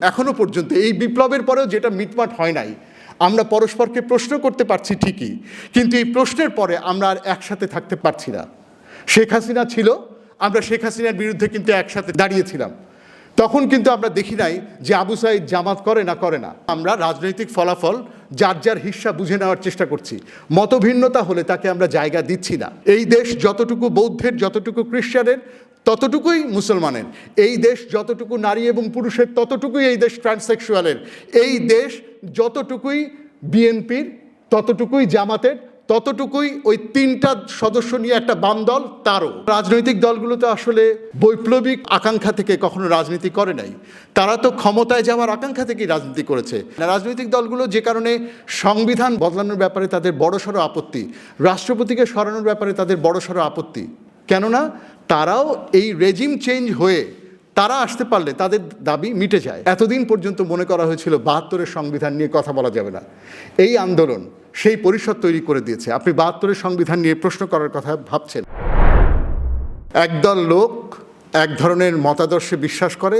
এখনও পর্যন্ত, এই বিপ্লবের পরেও যেটা মিটমাট হয় নাই, আমরা পরস্পরকে প্রশ্ন করতে পারছি ঠিকই, কিন্তু এই প্রশ্নের পরে আমরা আর একসাথে থাকতে পারছি না। শেখ হাসিনা ছিল, আমরা শেখ হাসিনার বিরুদ্ধে কিন্তু একসাথে দাঁড়িয়েছিলাম। তখন কিন্তু আমরা দেখি নাই যে আবু সাইদ জামাত করে না করে না। আমরা রাজনৈতিক ফলাফল, যার যার হিস্সা বুঝে নেওয়ার চেষ্টা করছি। মতভিন্নতা হলে তাকে আমরা জায়গা দিচ্ছি না। এই দেশ যতটুকু বৌদ্ধের, যতটুকু খ্রিস্টানের ততটুকুই মুসলমানের। এই দেশ যতটুকু নারী এবং পুরুষের, ততটুকুই এই দেশ ট্রান্সেক্সুয়ালের এই দেশ যতটুকুই বিএনপির, ততটুকুই জামাতের, ততটুকুই ওই তিনটা সদস্য নিয়ে একটা বাম দল, তারও। রাজনৈতিক দলগুলো তো আসলে বৈপ্লবিক আকাঙ্ক্ষা থেকে কখনো রাজনীতি করে নাই। তারা তো ক্ষমতায় যাওয়ার আকাঙ্ক্ষা থেকেই রাজনীতি করেছে। রাজনৈতিক দলগুলো যে কারণে সংবিধান বদলানোর ব্যাপারে তাদের বড়সড় আপত্তি, রাষ্ট্রপতিকে সরানোর ব্যাপারে তাদের বড়সড় আপত্তি কেননা তারাও এই রেজিম চেঞ্জ হয়ে তারা আসতে পারলে তাদের দাবি মিটে যায়। এতদিন পর্যন্ত মনে করা হয়েছিল বাহাত্তরের সংবিধান নিয়ে কথা বলা যাবে না। এই আন্দোলন সেই পরিষদ তৈরি করে দিয়েছে। আপনি বাহাত্তরের সংবিধান নিয়ে প্রশ্ন করার কথা ভাবছেন। একদল লোক এক ধরনের মতাদর্শে বিশ্বাস করে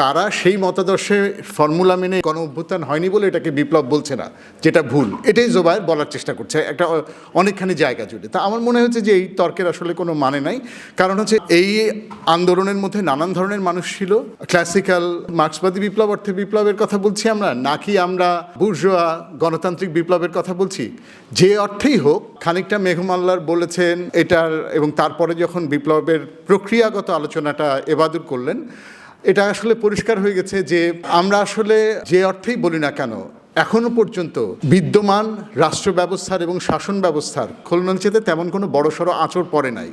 তারা সেই মতাদর্শে ফর্মুলা মেনে গণ অভ্যুত্থান হয়নি বলে এটাকে বিপ্লব বলছে না, যেটা ভুল। এটাই জোবায়ের বলার চেষ্টা করছে, একটা অনেকখানি জায়গা জুড়ে। তা আমার মনে হচ্ছে যে এই তর্কের আসলে কোনো মানে নাই। কারণ হচ্ছে এই আন্দোলনের মধ্যে নানান ধরনের মানুষ ছিল। ক্লাসিক্যাল মার্ক্সবাদী বিপ্লব, অর্থে বিপ্লবের কথা বলছি আমরা, নাকি আমরা বুর্জোয়া গণতান্ত্রিক বিপ্লবের কথা বলছি? যে অর্থেই হোক, খানিকটা মেঘমাল্লার বলেছেন এটার, এবং তারপরে যখন বিপ্লবের প্রক্রিয়াগত আলোচনাটা এবাদুর করলেন এটা আসলে পরিষ্কার হয়ে গেছে যে আমরা আসলে যে অর্থেই বলি না কেন, এখনও পর্যন্ত বিদ্যমান রাষ্ট্র ব্যবস্থার এবং শাসন ব্যবস্থার খুলনাঞ্চেতে তেমন কোনো বড়সড় আঁচড় পড়ে নাই।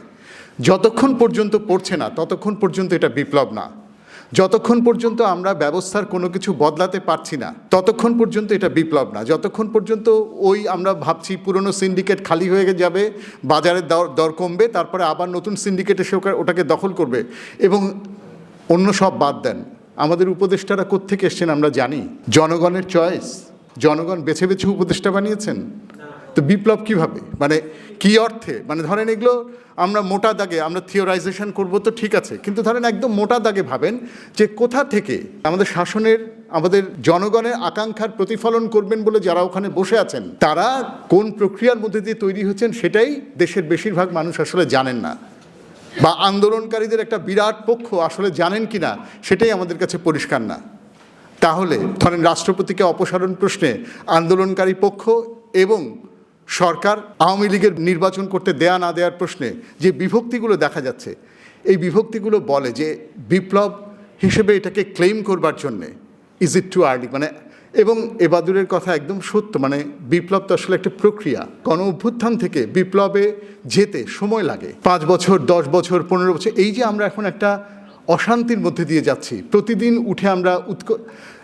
যতক্ষণ পর্যন্ত পড়ছে না, ততক্ষণ পর্যন্ত এটা বিপ্লব না। যতক্ষণ পর্যন্ত আমরা ব্যবস্থার কোনো কিছু বদলাতে পারছি না, ততক্ষণ পর্যন্ত এটা বিপ্লব না। যতক্ষণ পর্যন্ত ওই আমরা ভাবছি পুরনো সিন্ডিকেট খালি হয়ে যাবে, বাজারের দর দর কমবে, তারপরে আবার নতুন সিন্ডিকেট এসে ওটাকে দখল করবে এবং অন্য সব বাদ দেন। আমাদের উপদেষ্টারা কোত্থেকে এসছেন আমরা জানি। জনগণের চয়েস। জনগণ বেছে বেছে উপদেষ্টা বানিয়েছেন। তো বিপ্লব কীভাবে? মানে কি অর্থে? মানে ধরেন এগুলো আমরা মোটা দাগে, আমরা থিওরাইজেশন করব তো ঠিক আছে। কিন্তু ধরেন একদম মোটা দাগে ভাবেন যে কোথা থেকে আমাদের শাসনের, আমাদের জনগণের আকাঙ্ক্ষার প্রতিফলন করবেন বলে যারা ওখানে বসে আছেন, তারা কোন প্রক্রিয়ার মধ্যে দিয়ে তৈরি হচ্ছেন সেটাই দেশের বেশিরভাগ মানুষ আসলে জানেন না। বা আন্দোলনকারীদের একটা বিরাট পক্ষ আসলে জানেন কি না সেটাই আমাদের কাছে পরিষ্কার না। তাহলে ধরেন রাষ্ট্রপতিকে অপসারণ প্রশ্নে আন্দোলনকারী পক্ষ এবং সরকার আওয়ামী লীগের নির্বাচন করতে দেয়া না দেওয়ার প্রশ্নে যে বিভক্তিগুলো দেখা যাচ্ছে, এই বিভক্তিগুলো বলে যে বিপ্লব হিসেবে এটাকে ক্লেম করবার জন্যে ইজ ইট টু আর্লি মানে এবং এবাদুরের কথা একদম সত্য মানে বিপ্লব তো আসলে একটা প্রক্রিয়া। গণ অভ্যুত্থান থেকে বিপ্লবে যেতে সময় লাগে। পাঁচ বছর, দশ বছর, পনেরো বছর, এই যে আমরা এখন একটা অশান্তির মধ্যে দিয়ে যাচ্ছি। প্রতিদিন উঠে আমরা উৎক,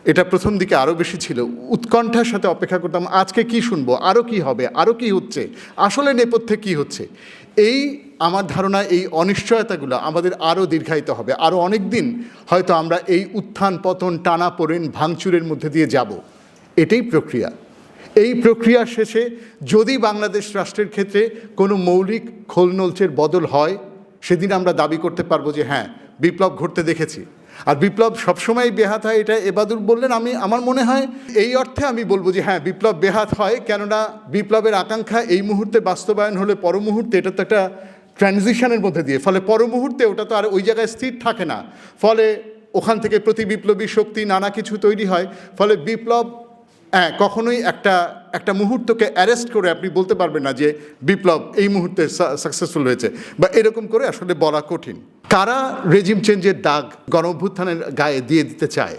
এটা প্রথম দিকে আরও বেশি ছিল। উৎকণ্ঠার সাথে অপেক্ষা করতাম, আজকে কি শুনব? আরও কি হবে? আরও কি হচ্ছে? আসলে নেপথ্যে কি হচ্ছে? এই আমার ধারণা, এই অনিশ্চয়তাগুলো আমাদের আরও দীর্ঘায়িত হবে। আরও অনেক দিন হয়তো আমরা এই উত্থান, পতন, টানা পড়েন, ভাঙচুরের মধ্যে দিয়ে যাব। এটাই প্রক্রিয়া। এই প্রক্রিয়া শেষে যদি বাংলাদেশ রাষ্ট্রের ক্ষেত্রে কোনো মৌলিক খোলনলচের বদল হয়, সেদিন আমরা দাবি করতে পারব যে হ্যাঁ বিপ্লব ঘটতে দেখেছি। আর বিপ্লব সবসময় বেহাত হয়, এটা এবাদুর বললেন, আমি, আমার মনে হয় এই অর্থে আমি বলব যে হ্যাঁ বিপ্লব বেহাত হয়, কেননা বিপ্লবের আকাঙ্ক্ষা এই মুহূর্তে বাস্তবায়ন হলে পর মুহূর্তে এটা তো একটা ট্রানজিশনের মধ্যে দিয়ে, ফলে পর মুহূর্তে ওটা তো আর ওই জায়গায় স্থির থাকে না। ফলে ওখান থেকে প্রতি বিপ্লবী শক্তি নানা কিছু তৈরি হয়, ফলে বিপ্লব হ্যাঁ কখনোই একটা একটা মুহূর্তকে অ্যারেস্ট করে আপনি বলতে পারবেন না যে বিপ্লব এই মুহূর্তে সাকসেসফুল হয়েছে, বা এরকম করে আসলে বলা কঠিন। কারা রেজিম চেঞ্জের দাগ গণ অভ্যুত্থানের গায়ে দিয়ে দিতে চায়?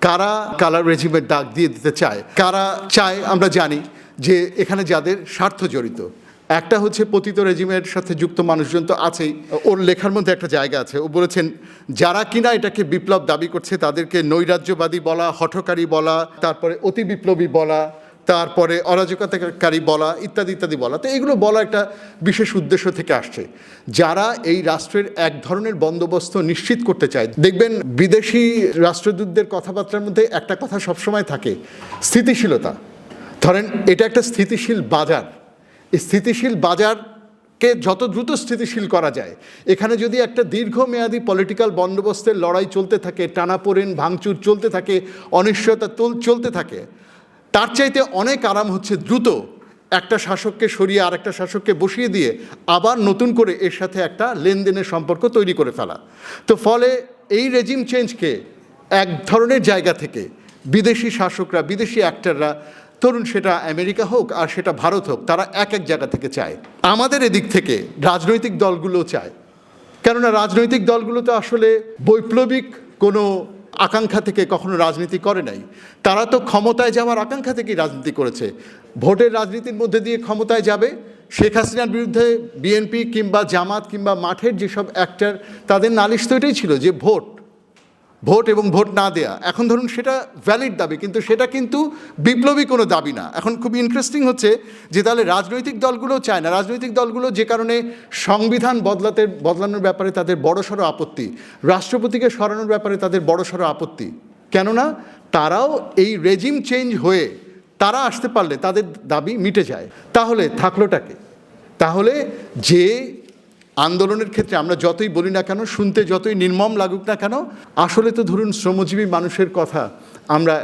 কারা কালার রেজিমের দাগ দিয়ে দিতে চায়? কারা চায় আমরা জানি যে এখানে যাদের স্বার্থ জড়িত। একটা হচ্ছে পতিত রেজিমের সাথে যুক্ত মানুষজন তো আছেই। ওর লেখার মধ্যে একটা জায়গা আছে। ও বলেছেন, যারা কিনা এটাকে বিপ্লব দাবি করছে তাদেরকে নৈরাজ্যবাদী বলা, হঠকারী বলা, তারপরে অতি বিপ্লবী বলা তারপরে অরাজকতাকারী বলা, ইত্যাদি ইত্যাদি বলা। তো এগুলো বলা একটা বিশেষ উদ্দেশ্য থেকে আসছে। যারা এই রাষ্ট্রের এক ধরনের বন্দোবস্ত নিশ্চিত করতে চায়, দেখবেন বিদেশি রাষ্ট্রদূতদের কথাবার্তার মধ্যে একটা কথা সবসময় থাকে, স্থিতিশীলতা। ধরেন, এটা একটা স্থিতিশীল বাজার। স্থিতিশীল বাজার কে যত দ্রুত স্থিতিশীল করা যায়, এখানে যদি একটা দীর্ঘমেয়াদী পলিটিক্যাল বন্দোবস্তের লড়াই চলতে থাকে, টানাপোড়েন, ভাঙচুর চলতে থাকে, অনিশ্চয়তা চলতে থাকে তার চাইতে অনেক আরাম হচ্ছে দ্রুত একটা শাসককে সরিয়ে আর একটা শাসককে বসিয়ে দিয়ে আবার নতুন করে এর সাথে একটা লেনদেনের সম্পর্ক তৈরি করে ফেলা। তো ফলে এই রেজিম চেঞ্জকে এক ধরনের জায়গা থেকে বিদেশি শাসকরা, বিদেশি অ্যাক্টাররা ধরুন সেটা আমেরিকা হোক আর সেটা ভারত হোক, তারা এক এক জায়গা থেকে চায়। আমাদের এদিক থেকে রাজনৈতিক দলগুলো চায়। কেননা রাজনৈতিক দলগুলো তো আসলে বৈপ্লবিক কোনো আকাঙ্ক্ষা থেকে কখনো রাজনীতি করে নাই। তারা তো ক্ষমতায় যাওয়ার আকাঙ্ক্ষা থেকেই রাজনীতি করেছে। ভোটের রাজনীতির মধ্যে দিয়ে ক্ষমতায় যাবে, শেখ হাসিনার বিরুদ্ধে বিএনপি কিংবা জামাত কিংবা মাঠের যেসব অ্যাক্টার তাদের নালিশ তো এটাই ছিল যে ভোট ভোট এবং ভোট না দেয়া। এখন ধরুন সেটা ভ্যালিড দাবি, কিন্তু সেটা কিন্তু বিপ্লবী কোনো দাবি না। এখন খুব ইন্টারেস্টিং হচ্ছে যে তাহলে রাজনৈতিক দলগুলো চায় না। রাজনৈতিক দলগুলো যে কারণে সংবিধান বদলাতে, বদলানোর ব্যাপারে তাদের বড়সড় আপত্তি, রাষ্ট্রপতিকে সরানোর ব্যাপারে তাদের বড়সড় আপত্তি। কেননা তারাও এই রেজিম চেঞ্জ হয়ে তারা আসতে পারলে তাদের দাবি মিটে যায়। তাহলে থাকলোটাকে তাহলে যে আন্দোলনের ক্ষেত্রে আমরা যতই বলি না কেন, শুনতে যতই নির্মম লাগুক না কেন, আসলে তো ধরুন শ্রমজীবী মানুষের কথা আমরা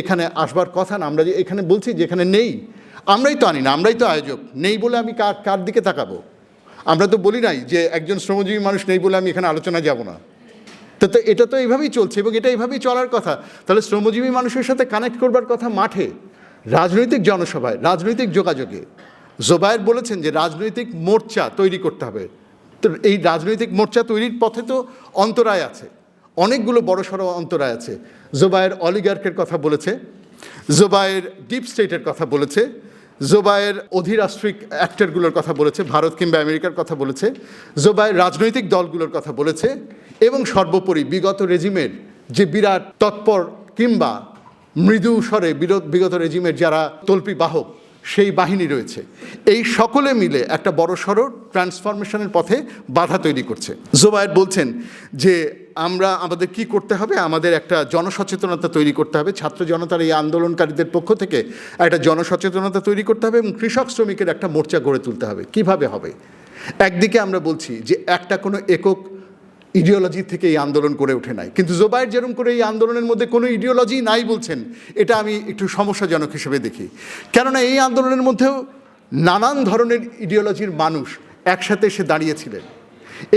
এখানে আসবার কথা না, আমরা যে এখানে বলছি যে এখানে নেই, আমরাই তো আনি না, আমরাই তো আয়োজক, নেই বলে আমি কার কার দিকে তাকাবো? আমরা তো বলি নাই যে একজন শ্রমজীবী মানুষ নেই বলে আমি এখানে আলোচনা যাব না। তো তো এটা তো এইভাবেই চলছে এবং এটা এইভাবেই চলার কথা। তাহলে শ্রমজীবী মানুষের সাথে কানেক্ট করবার কথা মাঠে, রাজনৈতিক জনসভায়, রাজনৈতিক যোগাযোগে। জোবায়ের বলেছেন যে রাজনৈতিক মোর্চা তৈরি করতে হবে। তো এই রাজনৈতিক মোর্চা তৈরির পথে তো অন্তরায় আছে। অনেকগুলো বড় সড়ো অন্তরায় আছে। জোবায়ের অলিগার্কের কথা বলেছে, জোবায়ের ডিপ স্টেটের কথা বলেছে, জোবায়ের অধিরাষ্ট্রিক অ্যাক্টরগুলোর কথা বলেছে, ভারত কিংবা আমেরিকার কথা বলেছে, জোবায়ের রাজনৈতিক দলগুলোর কথা বলেছে এবং সর্বোপরি বিগত রেজিমের যে বিরাট তৎপর কিংবা মৃদু স্বরে বিরোধ বিগত রেজিমের যারা তল্পি বাহক সেই বাহিনী রয়েছে। এই সকলে মিলে একটা বড় সড়ো ট্রান্সফরমেশনের পথে বাধা তৈরি করছে। জোবায়ের বলছেন যে, আমরা, আমাদের কি করতে হবে? আমাদের একটা জনসচেতনতা তৈরি করতে হবে। ছাত্র জনতার এই আন্দোলনকারীদের পক্ষ থেকে একটা জনসচেতনতা তৈরি করতে হবে এবং কৃষক শ্রমিকের একটা মোর্চা গড়ে তুলতে হবে। কীভাবে হবে? একদিকে আমরা বলছি যে, একটা কোনো একক ইডিওলজি থেকে এই আন্দোলন করে ওঠে নাই। কিন্তু জোবায়ের যেরকম করে এই আন্দোলনের মধ্যে কোনো ইডিওলজি নাই বলছেন, এটা আমি একটু সমস্যাজনক হিসেবে দেখি। কেননা এই আন্দোলনের মধ্যেও নানান ধরনের ইডিওলজির মানুষ একসাথে এসে দাঁড়িয়েছিলেন।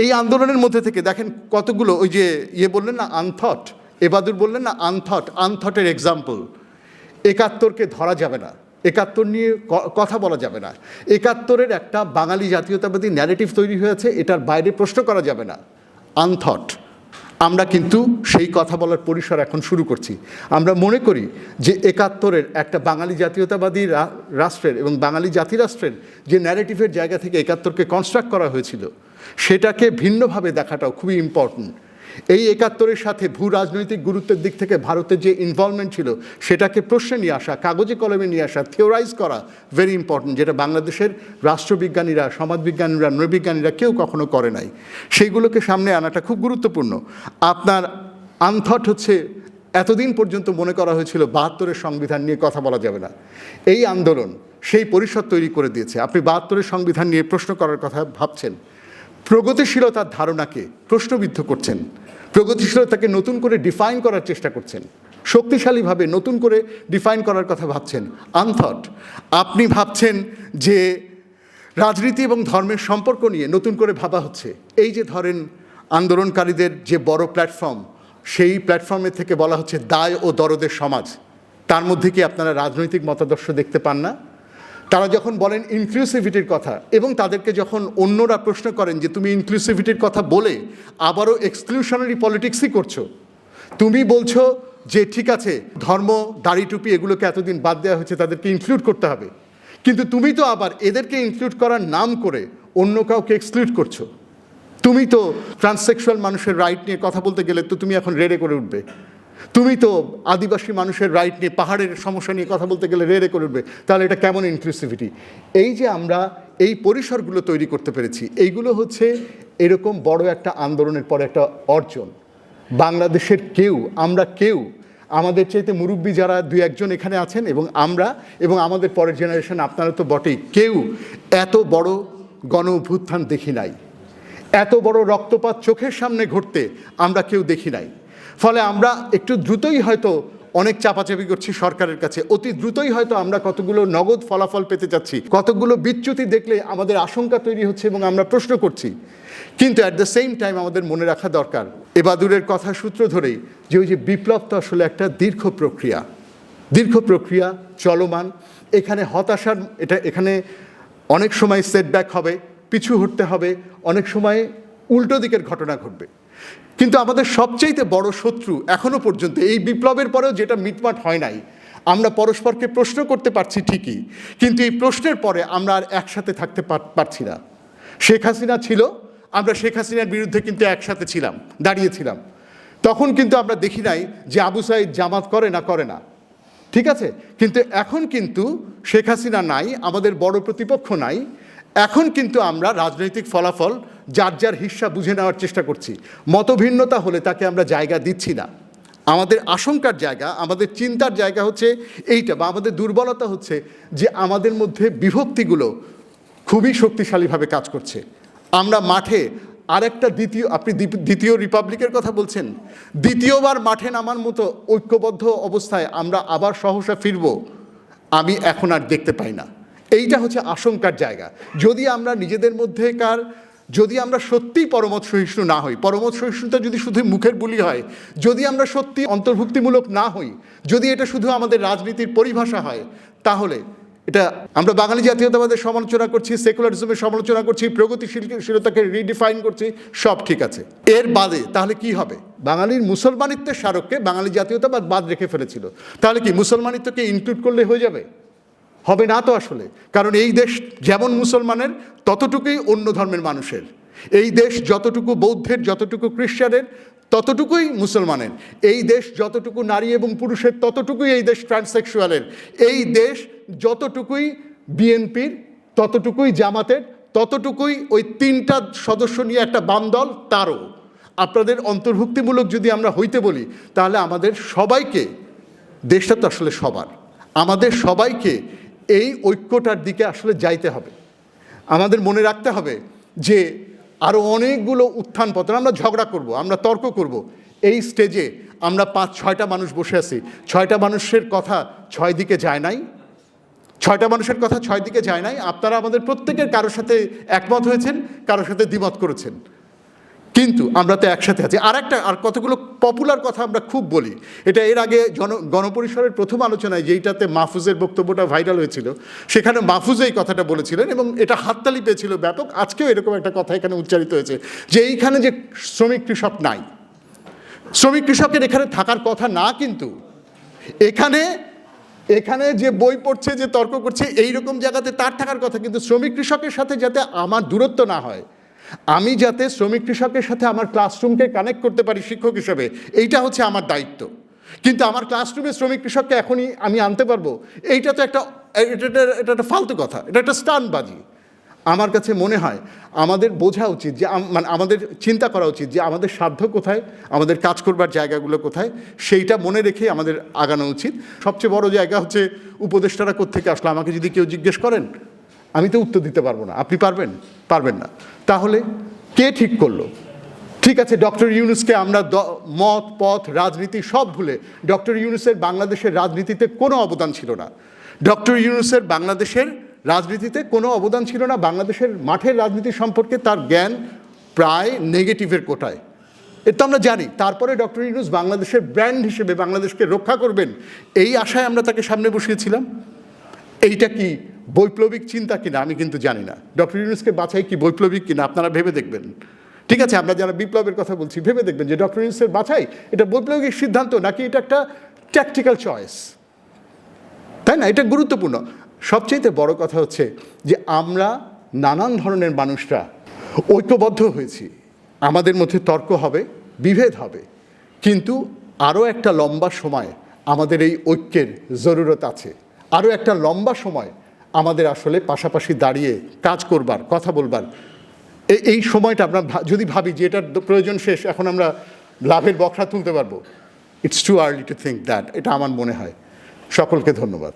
এই আন্দোলনের মধ্যে থেকে দেখেন কতগুলো ওই যে ইয়ে বললেন না, আনথট, এবাদুর বললেন না, আনথট, আনথটের এক্সাম্পল একাত্তরকে ধরা যাবে না। একাত্তর নিয়ে কথা বলা যাবে না। একাত্তরের একটা বাঙালি জাতীয়তাবাদী ন্যারেটিভ তৈরি হয়েছে, এটার বাইরে প্রশ্ন করা যাবে না। আনথট। আমরা কিন্তু সেই কথা বলার পরিসর এখন শুরু করছি। আমরা মনে করি যে একাত্তরের একটা বাঙালি জাতীয়তাবাদী রাষ্ট্রের এবং বাঙালি জাতি রাষ্ট্রের যে ন্যারেটিভের জায়গা থেকে একাত্তরকে কনস্ট্রাক্ট করা হয়েছিল, সেটাকে ভিন্নভাবে দেখাটাও খুবই ইম্পর্ট্যান্ট এই একাত্তরের সাথে ভূ রাজনৈতিক গুরুত্বের দিক থেকে ভারতের যে ইনভলভমেন্ট ছিল, সেটাকে প্রশ্নে নিয়ে আসা, কাগজে কলমে নিয়ে আসা থিওরাইজ করা ভেরি ইম্পর্ট্যান্ট যেটা বাংলাদেশের রাষ্ট্রবিজ্ঞানীরা, সমাজবিজ্ঞানীরা, নৃবিজ্ঞানীরা কেউ কখনো করে নাই। সেইগুলোকে সামনে আনাটা খুব গুরুত্বপূর্ণ। আপনার আনথট হচ্ছে, এতদিন পর্যন্ত মনে করা হয়েছিল বাহাত্তরের সংবিধান নিয়ে কথা বলা যাবে না। এই আন্দোলন সেই পরিষদ তৈরি করে দিয়েছে। আপনি বাহাত্তরের সংবিধান নিয়ে প্রশ্ন করার কথা ভাবছেন। প্রগতিশীলতার ধারণাকে প্রশ্নবিদ্ধ করছেন। প্রগতিশীলতাকে নতুন করে ডিফাইন করার চেষ্টা করছেন। শক্তিশালীভাবে নতুন করে ডিফাইন করার কথা ভাবছেন আনথট। আপনি ভাবছেন যে রাজনীতি এবং ধর্মের সম্পর্ক নিয়ে নতুন করে ভাবা হচ্ছে। এই যে ধরেন আন্দোলনকারীদের যে বড় প্ল্যাটফর্ম সেই প্ল্যাটফর্মের থেকে বলা হচ্ছে দায় ও দরদের সমাজ। তার মধ্যে কি আপনারা রাজনৈতিক মতাদর্শ দেখতে পান না? তারা যখন বলেন ইনক্লুসিভিটির কথা, এবং তাদেরকে যখন অন্যরা প্রশ্ন করেন যে তুমি ইনক্লুসিভিটির কথা বলে আবারও এক্সক্লুশনারি পলিটিক্সই করছ, তুমি বলছো যে ঠিক আছে, ধর্ম, দাড়ি টুপি এগুলোকে এতদিন বাদ দেওয়া হয়েছে, তাদেরকে ইনক্লুড করতে হবে। কিন্তু তুমি তো আবার এদেরকে ইনক্লুড করার নাম করে অন্য কাউকে এক্সক্লুড করছ। তুমি তো ট্রান্সসেক্সুয়াল মানুষের রাইট নিয়ে কথা বলতে গেলে তো তুমি এখন রেড়ে করে উঠবে। তুমি তো আদিবাসী মানুষের রাইট নিয়ে পাহাড়ের সমস্যা নিয়ে কথা বলতে গেলে রেড়ে করে উঠবে। তাহলে এটা কেমন ইনক্লুসিভিটি এই যে আমরা এই পরিসরগুলো তৈরি করতে পেরেছি, এইগুলো হচ্ছে এরকম বড় একটা আন্দোলনের পর একটা অর্জন। বাংলাদেশের কেউ, আমরা কেউ, আমাদের চাইতে মুরব্বী যারা দুই একজন এখানে আছেন এবং আমরা এবং আমাদের পরের জেনারেশন আপনারা তো বটেই, কেউ এত বড় গণ অভ্যুত্থান দেখি নাই। এত বড় রক্তপাত চোখের সামনে ঘটতে আমরা কেউ দেখি নাই। ফলে আমরা একটু দ্রুতই হয়তো অনেক চাপাচাপি করছি সরকারের কাছে। অতি দ্রুতই হয়তো আমরা কতগুলো নগদ ফলাফল পেতে যাচ্ছি। কতগুলো বিচ্যুতি দেখলে আমাদের আশঙ্কা তৈরি হচ্ছে এবং আমরা প্রশ্ন করছি। কিন্তু অ্যাট দ্য সেম টাইম আমাদের মনে রাখা দরকার। এবাদুরের কথা সূত্র ধরেই যে ওই যে বিপ্লব তো আসলে একটা দীর্ঘ প্রক্রিয়া। দীর্ঘ প্রক্রিয়া, চলমান। এখানে হতাশার, এটা এখানে অনেক সময় সেটব্যাক হবে, পিছু হটতে হবে। অনেক সময় উল্টো দিকের ঘটনা ঘটবে। কিন্তু আমাদের সবচেয়ে বড় শত্রু এখনও পর্যন্ত, এই বিপ্লবের পরেও যেটা মিটমাট হয় নাই, আমরা পরস্পরকে প্রশ্ন করতে পারছি ঠিকই, কিন্তু এই প্রশ্নের পরে আমরা আর একসাথে থাকতে পারছি না। শেখ হাসিনা ছিল, আমরা শেখ হাসিনার বিরুদ্ধে কিন্তু একসাথে ছিলাম, দাঁড়িয়েছিলাম। তখন কিন্তু আমরা দেখি নাই যে আবু সাইদ জামাত করে না করে না। ঠিক আছে? কিন্তু এখন কিন্তু শেখ হাসিনা নাই, আমাদের বড় প্রতিপক্ষ নাই এখন কিন্তু আমরা রাজনৈতিক ফলাফল, যার যার হিস্সা বুঝে নেওয়ার চেষ্টা করছি। মতভিন্নতা হলে তাকে আমরা জায়গা দিচ্ছি না। আমাদের আশঙ্কার জায়গা, আমাদের চিন্তার জায়গা হচ্ছে এইটা বা আমাদের দুর্বলতা হচ্ছে যে আমাদের মধ্যে বিভক্তিগুলো খুবই শক্তিশালীভাবে কাজ করছে। আমরা মাঠে আরেকটা দ্বিতীয়, আপনি দ্বিতীয় রিপাবলিকের কথা বলছেন। দ্বিতীয়বার মাঠে নামার মতো ঐক্যবদ্ধ অবস্থায় আমরা আবার সহসা ফিরব, আমি এখন আর দেখতে পাই না। এইটা হচ্ছে আশঙ্কার জায়গা। যদি আমরা নিজেদের মধ্যেকার, যদি আমরা সত্যিই পরমত সহিষ্ণু না হই পরমত সহিষ্ণুতা যদি শুধু মুখের বুলি হয়, যদি আমরা সত্যি অন্তর্ভুক্তিমূলক না হই, যদি এটা শুধু আমাদের রাজনীতির পরিভাষা হয়, তাহলে এটা আমরা বাঙালি জাতীয়তাবাদের সমালোচনা করছি, সেকুলারিজমের সমালোচনা করছি প্রগতিশীলতাকে রিডিফাইন করছি, সব ঠিক আছে। এর বাদে তাহলে কি হবে? বাঙালির মুসলমানিত্বের স্মারককে বাঙালি জাতীয়তাবাদ বাদ রেখে ফেলেছিল। তাহলে কি মুসলমানিত্বকে ইনক্লুড করলে হয়ে যাবে? হবে না তো আসলে। কারণ এই দেশ যেমন মুসলমানের, ততটুকুই অন্য ধর্মের মানুষের। এই দেশ যতটুকু বৌদ্ধের, যতটুকু খ্রিস্টানের ততটুকুই মুসলমানের। এই দেশ যতটুকু নারী এবং পুরুষের, ততটুকুই এই দেশ ট্রান্সসেক্সুয়ালের এই দেশ যতটুকুই বিএনপির, ততটুকুই জামাতের, ততটুকুই ওই তিনটা সদস্য নিয়ে একটা বাম দল তারও। আপনাদের অন্তর্ভুক্তিমূলক যদি আমরা হইতে বলি, তাহলে আমাদের সবাইকে, দেশটা তো আসলে সবার। আমাদের সবাইকে এই ঐক্যটার দিকে আসলে যাইতে হবে। আমাদের মনে রাখতে হবে যে আরও অনেকগুলো উত্থান পতন আমরা ঝগড়া করব, আমরা তর্ক করব। এই স্টেজে আমরা পাঁচ, ছয়টা মানুষ বসে আছি। ছয়টা মানুষের কথা ছয় দিকে যায় নাই। ছয়টা মানুষের কথা ছয় দিকে যায় নাই। আপনারা আমাদের প্রত্যেকের কারোর সাথে একমত হয়েছেন, কারোর সাথে দ্বিমত করেছেন। কিন্তু আমরা তো একসাথে আছি। আর একটা, আর কতগুলো পপুলার কথা আমরা খুব বলি। এটা এর আগে জন গণপরিসরের প্রথম আলোচনায় যেইটাতে মাহফুজের বক্তব্যটা ভাইরাল হয়েছিল, সেখানে মাহফুজ এই কথাটা বলেছিলেন এবং এটা হাততালি পেয়েছিল ব্যাপক। আজকেও এরকম একটা কথা এখানে উচ্চারিত হয়েছে যে এইখানে যে শ্রমিক কৃষক নাই। শ্রমিক কৃষকের এখানে থাকার কথা না, কিন্তু এখানে এখানে যে বই পড়ছে, যে তর্ক করছে এই রকম জায়গাতে তার থাকার কথা। কিন্তু শ্রমিক কৃষকের সাথে যাতে আমার দূরত্ব না হয় আমি যাতে শ্রমিক কৃষকের সাথে আমার ক্লাসরুমকে কানেক্ট করতে পারি শিক্ষক হিসেবে, এইটা হচ্ছে আমার দায়িত্ব। কিন্তু আমার ক্লাসরুমে শ্রমিক কৃষককে এখনই আমি আনতে পারব, এইটা তো একটা, এটা, এটা- একটা ফালতু কথা, এটা একটা স্টানবাজি। আমার কাছে মনে হয়, আমাদের বোঝা উচিত যে মানে আমাদের চিন্তা করা উচিত যে আমাদের সাধ্য কোথায়, আমাদের কাজ করবার জায়গাগুলো কোথায়, সেইটা মনে রেখে আমাদের আগানো উচিত। সবচেয়ে বড় জায়গা হচ্ছে, উপদেষ্টারা কোত্থেকে আসলো? আমাকে যদি কেউ জিজ্ঞেস করেন আমি তো উত্তর দিতে পারব না। আপনি পারবেন? পারবেন না। তাহলে কে ঠিক করল? ঠিক আছে, ডক্টর ইউনুসকে আমরা মত, পথ, রাজনীতি সব ভুলে ডক্টর ইউনুসের বাংলাদেশের রাজনীতিতে কোনো অবদান ছিল না। ডক্টর ইউনুসের বাংলাদেশের রাজনীতিতে কোনো অবদান ছিল না। বাংলাদেশের মাঠের রাজনীতি সম্পর্কে তার জ্ঞান প্রায় নেগেটিভের কোটায়। এটা তো আমরা জানি, তারপরে ডক্টর ইউনুস বাংলাদেশের ব্র্যান্ড হিসেবে বাংলাদেশকে রক্ষা করবেন, এই আশায় আমরা তাকে সামনে বসিয়েছিলাম। এইটা কি বৈপ্লবিক চিন্তা কিনা আমি কিন্তু জানি না। ডক্টর ইউনুসকে বাছাই কি বৈপ্লবিক কিনা আপনারা ভেবে দেখবেন। ঠিক আছে, আমরা যারা বিপ্লবের কথা বলছি, ভেবে দেখবেন যে ডক্টর ইউনুসের বাছাই, এটা বৈপ্লবিক সিদ্ধান্ত নাকি এটা একটা ট্যাকটিক্যাল চয়েস তাই না? এটা গুরুত্বপূর্ণ। সবচেয়ে বড় কথা হচ্ছে যে আমরা নানান ধরনের মানুষরা ঐক্যবদ্ধ হয়েছি। আমাদের মধ্যে তর্ক হবে, বিভেদ হবে। কিন্তু আরও একটা লম্বা সময় আমাদের এই ঐক্যের জরুরত আছে। আরও একটা লম্বা সময় আমাদের আসলে পাশাপাশি দাঁড়িয়ে কাজ করবার, কথা বলবার। এই সময়টা আমরা যদি ভাবি যে এটার প্রয়োজন শেষ, এখন আমরা লাভের বকরা তুলতে পারব। It's too early to think that এটা আমার মনে হয়। সকলকে ধন্যবাদ।